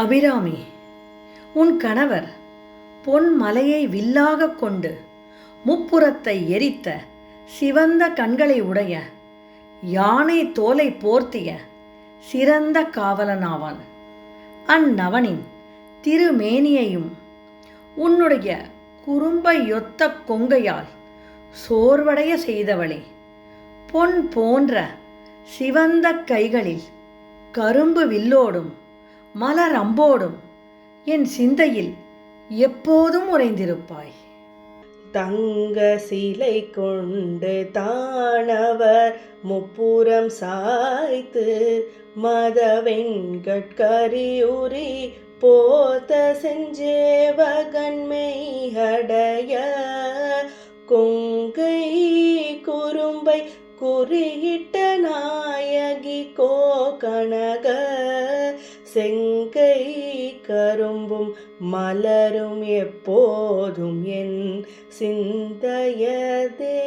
அபிராமி உன் கணவர் பொன் மலையை வில்லாகக் கொண்டு முப்புறத்தை எரித்த சிவந்த கண்களை உடைய யானை தோலை போர்த்திய சிறந்த காவலனாவான். அந்நவனின் திருமேனியையும் உன்னுடைய குறும்பையொத்த கொங்கையால் சோர்வடைய செய்தவளே பொன் போன்ற சிவந்த கைகளில் கரும்பு வில்லோடும் மலர் அம்போடும். என் சிந்தையில் எப்போதும் உறைந்திருப்பாய். தங்க சிலை கொண்டு தானவர் முப்புறம் சாய்த்து மதவெண்கட்கரியுரி போத்த செஞ்சேவகன்மை அடைய கொங்கை குறும்பை குறியிட்ட நாயகி கோ கோகனக செங்கை கரும்பும் மலரும் எப்போதும் என் சிந்தையதே.